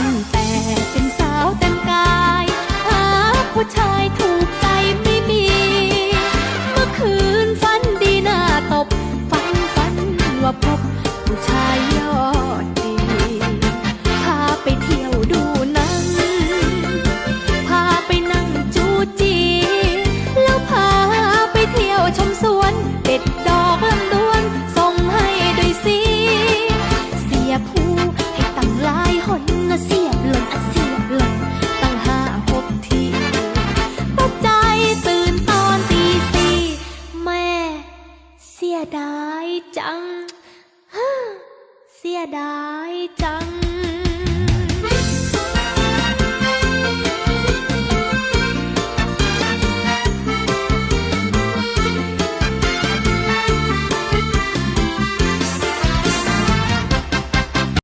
ตั้งแต่เป็นสาวแต่งกาหาผู้ชายถูกใจไม่มี เมื่อคืนฝันดีหน้าตบฝันฝันว่าพบผู้ชายอียดายจัง เสียดายจัง